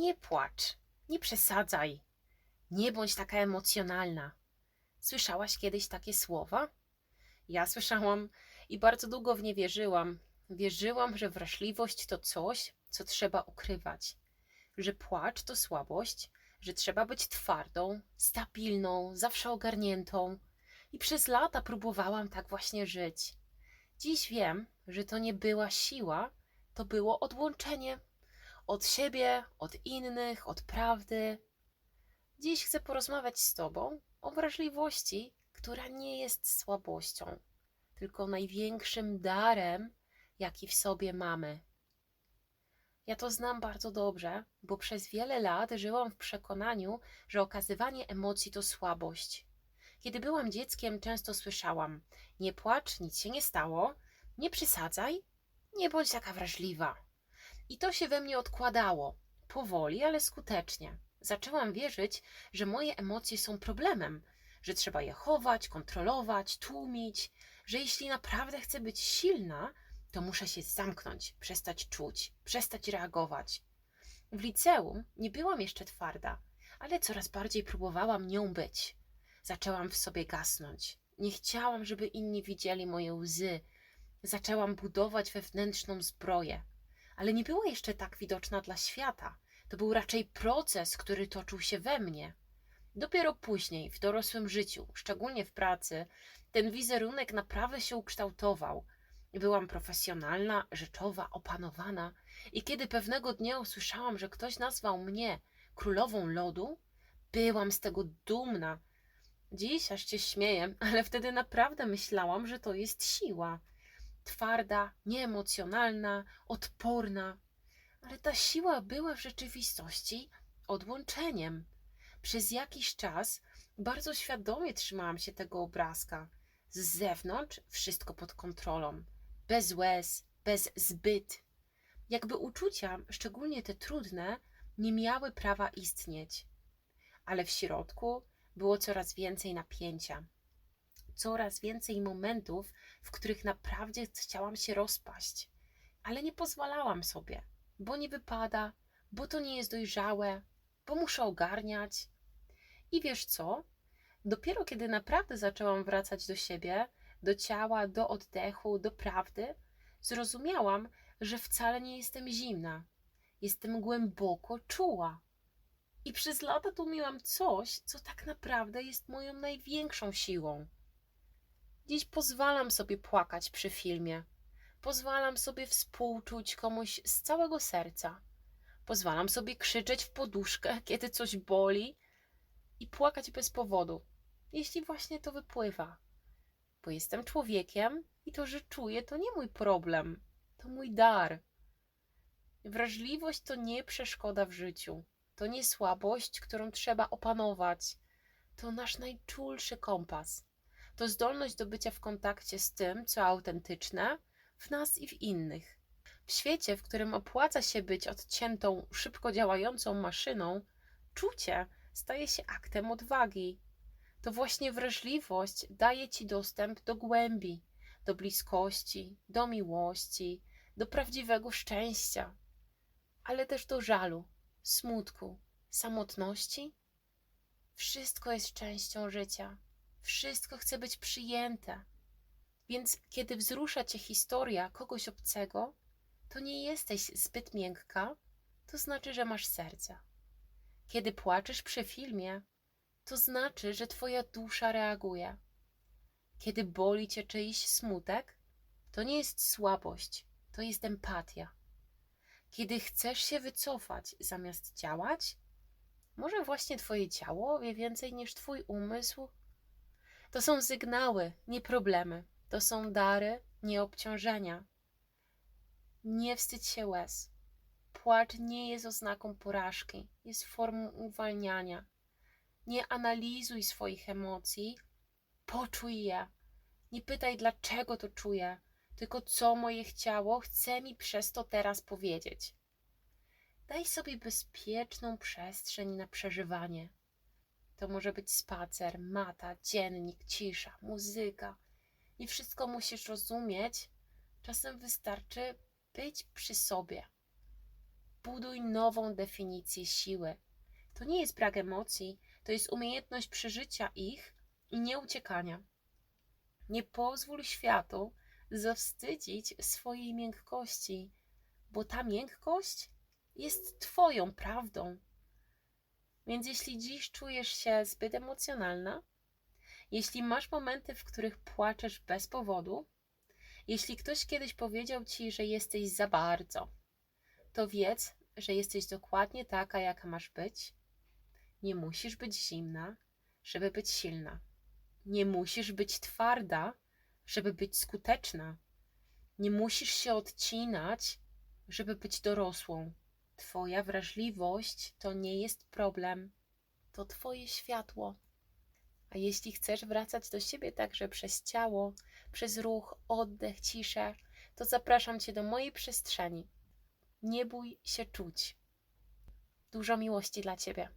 Nie płacz, nie przesadzaj, nie bądź taka emocjonalna. Słyszałaś kiedyś takie słowa? Ja słyszałam i bardzo długo w nie wierzyłam. Wierzyłam, że wrażliwość to coś, co trzeba ukrywać, że płacz to słabość, że trzeba być twardą, stabilną, zawsze ogarniętą. I przez lata próbowałam tak właśnie żyć. Dziś wiem, że to nie była siła, to było odłączenie od siebie, od innych, od prawdy. Dziś chcę porozmawiać z Tobą o wrażliwości, która nie jest słabością, tylko największym darem, jaki w sobie mamy. Ja to znam bardzo dobrze, bo przez wiele lat żyłam w przekonaniu, że okazywanie emocji to słabość. Kiedy byłam dzieckiem, często słyszałam: Nie płacz, nic się nie stało, nie przysadzaj, nie bądź taka wrażliwa. I to się we mnie odkładało, powoli, ale skutecznie. Zaczęłam wierzyć, że moje emocje są problemem, że trzeba je chować, kontrolować, tłumić, że jeśli naprawdę chcę być silna, to muszę się zamknąć, przestać czuć, przestać reagować. W liceum nie byłam jeszcze twarda, ale coraz bardziej próbowałam nią być. Zaczęłam w sobie gasnąć. Nie chciałam, żeby inni widzieli moje łzy. Zaczęłam budować wewnętrzną zbroję, ale nie była jeszcze tak widoczna dla świata. To był raczej proces, który toczył się we mnie. Dopiero później, w dorosłym życiu, szczególnie w pracy, ten wizerunek naprawdę się ukształtował. Byłam profesjonalna, rzeczowa, opanowana, i kiedy pewnego dnia usłyszałam, że ktoś nazwał mnie królową lodu, byłam z tego dumna. Dziś aż się śmieję, ale wtedy naprawdę myślałam, że to jest siła. Twarda, nieemocjonalna, odporna. Ale ta siła była w rzeczywistości odłączeniem. Przez jakiś czas bardzo świadomie trzymałam się tego obrazka. Z zewnątrz wszystko pod kontrolą, bez łez, bez zbyt. Jakby uczucia, szczególnie te trudne, nie miały prawa istnieć. Ale w środku było coraz więcej napięcia, coraz więcej momentów, w których naprawdę chciałam się rozpaść, ale nie pozwalałam sobie, bo nie wypada, bo to nie jest dojrzałe, bo muszę ogarniać. I wiesz co? Dopiero kiedy naprawdę zaczęłam wracać do siebie, do ciała, do oddechu, do prawdy, zrozumiałam, że wcale nie jestem zimna. Jestem głęboko czuła. I przez lata tłumiłam coś, co tak naprawdę jest moją największą siłą. Dziś pozwalam sobie płakać przy filmie. Pozwalam sobie współczuć komuś z całego serca. Pozwalam sobie krzyczeć w poduszkę, kiedy coś boli i płakać bez powodu, jeśli właśnie to wypływa. Bo jestem człowiekiem i to, że czuję, to nie mój problem, to mój dar. Wrażliwość to nie przeszkoda w życiu, to nie słabość, którą trzeba opanować. To nasz najczulszy kompas. To zdolność do bycia w kontakcie z tym, co autentyczne w nas i w innych. W świecie, w którym opłaca się być odciętą, szybko działającą maszyną, czucie staje się aktem odwagi. To właśnie wrażliwość daje ci dostęp do głębi, do bliskości, do miłości, do prawdziwego szczęścia, ale też do żalu, smutku, samotności. Wszystko jest częścią życia, wszystko chce być przyjęte. Więc kiedy wzrusza cię historia kogoś obcego, to nie jesteś zbyt miękka, to znaczy, że masz serce. Kiedy płaczesz przy filmie, to znaczy, że twoja dusza reaguje. Kiedy boli cię czyjś smutek, to nie jest słabość, to jest empatia. Kiedy chcesz się wycofać zamiast działać, może właśnie twoje ciało wie więcej niż twój umysł? To są sygnały, nie problemy. To są dary, nie obciążenia. Nie wstydź się łez. Płacz nie jest oznaką porażki, jest formą uwalniania. Nie analizuj swoich emocji, poczuj je. Nie pytaj, dlaczego to czuję, tylko co moje ciało chce mi przez to teraz powiedzieć. Daj sobie bezpieczną przestrzeń na przeżywanie. To może być spacer, mata, dziennik, cisza, muzyka. Nie wszystko musisz rozumieć. Czasem wystarczy być przy sobie. buduj nową definicję siły. To nie jest brak emocji, to jest umiejętność przeżycia ich i nie uciekania. Nie pozwól światu zawstydzić swojej miękkości, bo ta miękkość jest Twoją prawdą. Więc jeśli dziś czujesz się zbyt emocjonalna, jeśli masz momenty, w których płaczesz bez powodu, jeśli ktoś kiedyś powiedział ci, że jesteś za bardzo, to wiedz, że jesteś dokładnie taka, jaka masz być. Nie musisz być zimna, żeby być silna. Nie musisz być twarda, żeby być skuteczna. Nie musisz się odcinać, żeby być dorosłą. Twoja wrażliwość to nie jest problem, to Twoje światło. A jeśli chcesz wracać do siebie także przez ciało, przez ruch, oddech, ciszę, to zapraszam Cię do mojej przestrzeni. Nie bój się czuć. Dużo miłości dla Ciebie.